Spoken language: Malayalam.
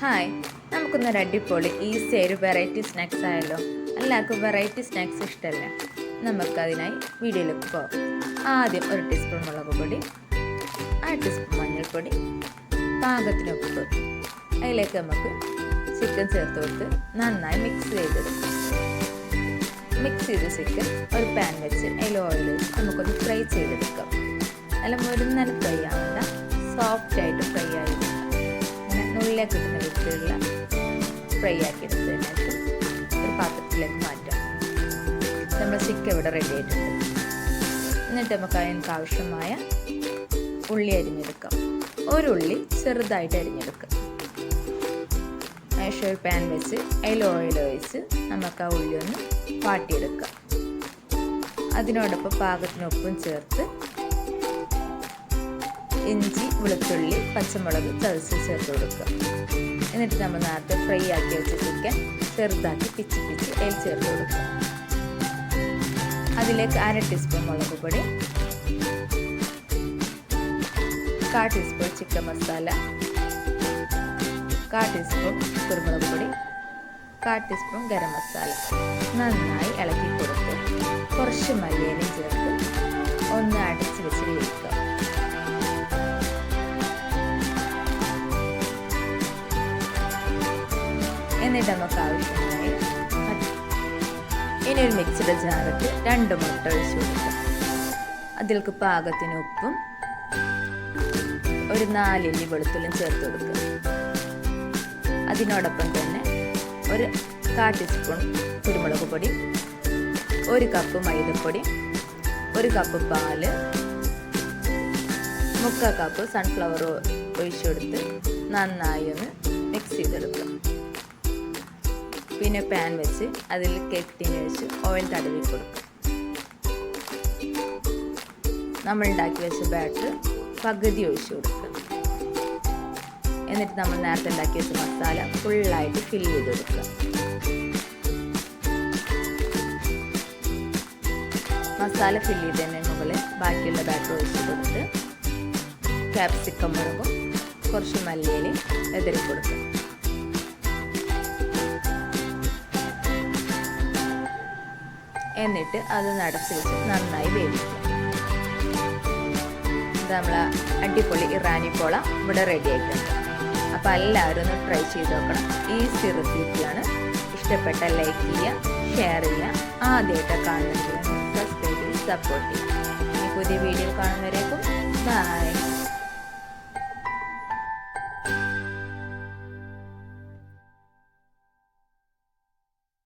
ഹായ് നമുക്കൊന്നൊരു അടിപൊളി ഈസി ഒരു വെറൈറ്റി സ്നാക്സ് ആയല്ലോ. എല്ലാവർക്കും വെറൈറ്റി സ്നാക്സ് ഇഷ്ടമല്ല നമുക്കതിനായി വീഡിയോയിലേക്ക് പോകാം ആദ്യം ഒരു ടീസ്പൂൺ മുളക് പൊടി അര ടീസ്പൂൺ മഞ്ഞൾപ്പൊടി പാകത്തിന് ഉപ്പ്. അതിലേക്ക് നമുക്ക് ചിക്കൻ ചേർത്ത് കൊടുത്ത് നന്നായി മിക്സ് ചെയ്തെടുക്കാം. മിക്സ് ചെയ്ത ചിക്കൻ ഒരു പാൻ വെച്ച് അതിൽ ഓയിൽ വെച്ച് നമുക്കൊന്ന് ഫ്രൈ ചെയ്തെടുക്കാം. നല്ല മുരുന്നൻ ഫ്രൈ ആവണ്ട. സോഫ്റ്റ് ആയിട്ട് ഫ്രൈ ആയി നുള്ളിൽ കിട്ടുന്ന വിത്തുകളിൽ ഫ്രൈ ആക്കി എടുത്തതിനായിട്ട് ഒരു പാത്രത്തിലേക്ക് മാറ്റാം. നമ്മൾ ചിക്കൻ ഇവിടെ റെഡി ആയിട്ടുണ്ട്. എന്നിട്ട് നമുക്ക് അതിനൊക്കെ ആവശ്യമായ ഉള്ളി അരിഞ്ഞെടുക്കാം. ഒരു ഉള്ളി ചെറുതായിട്ട് അരിഞ്ഞെടുക്കാം. ശേഷം ഒരു പാൻ വെച്ച് അതിൽ ഓയിൽ ഒഴിച്ച് നമുക്ക് ആ ഉള്ളി ഒന്ന് വാട്ടിയെടുക്കാം. അതിനോടൊപ്പം പാകത്തിനൊപ്പം ചേർത്ത് ഇഞ്ചി വെളുത്തുള്ളി പച്ചമുളക് ചതച്ച് ചേർത്ത് കൊടുക്കുക. എന്നിട്ട് നമ്മൾ നേരത്തെ ഫ്രൈ ആക്കി വെച്ച ചിക്കൻ ചെറുതാക്കി പിച്ച് പിച്ച് അതിൽ ചേർത്ത് കൊടുക്കുക. അതിലേക്ക് അര ടീസ്പൂൺ മുളക് പൊടി കാ ടീസ്പൂൺ ചിക്കൻ മസാല കാ ടീസ്പൂൺ കുരുമുളക് പൊടി കാ ടീസ്പൂൺ ഗരം മസാല. നന്നായി ഇളക്കി എന്നിട്ട് നമുക്ക് ആവശ്യമായി ഇനി ഒരു മിക്സിയുടെ ജാറത്ത് രണ്ട് മുട്ട ഒഴിച്ചു കൊടുക്കാം. അതിലേക്ക് പാകത്തിന് ഉപ്പും ഒരു നാലില്ലി വെളുത്തുള്ളിയും ചേർത്ത് കൊടുക്കുക. അതിനോടൊപ്പം തന്നെ ഒരു കാ ടീസ്പൂൺ കുരുമുളക് പൊടി ഒരു കപ്പ് മൈദപ്പൊടി ഒരു കപ്പ് പാൽ മുക്കാൽ കപ്പ് സൺഫ്ലവർ ഒഴിച്ചു കൊടുത്ത് നന്നായി ഒന്ന് മിക്സ് ചെയ്തെടുക്കുക. പിന്നെ പാൻ വെച്ച് അതിൽ കെട്ടിന് വെച്ച് ഓയിൽ തടവി കൊടുക്കും. നമ്മൾ ഉണ്ടാക്കി വെച്ച ബാറ്റർ പകുതി ഒഴിച്ചു കൊടുക്കുക. എന്നിട്ട് നമ്മൾ നേരത്തെ ഉണ്ടാക്കി വെച്ച മസാല ഫുള്ളായിട്ട് ഫില്ല് ചെയ്ത് കൊടുക്കുക. മസാല ഫില്ല് ചെയ്തതിന് മുകളിൽ ബാക്കിയുള്ള ബാറ്റർ ഒഴിച്ച് കൊടുത്ത് ക്യാപ്സിക്കം മുളകും കുറച്ച് മല്ലിയിലും എതിരി കൊടുക്കുക. എന്നിട്ട് അത് നടച്ച് വെച്ച് നന്നായി വേവിക്കുക. ഇത് നമ്മൾ അടിപൊളി ഇറാനി പോള ഇവിടെ റെഡി ആയിട്ടുണ്ട്. അപ്പോൾ എല്ലാവരും ഒന്ന് ട്രൈ ചെയ്ത് നോക്കണം. ഈസി റെസിപ്പിയാണ്. ഇഷ്ടപ്പെട്ട ലൈക്ക് ചെയ്യുക ഷെയർ ചെയ്യുക. ആദ്യമായിട്ട് കാണുന്ന സബ്സ്ക്രൈബ് ചെയ്ത് സപ്പോർട്ട് ചെയ്യുക. ഇനി പുതിയ വീഡിയോ കാണുന്നവരേക്കും ബൈ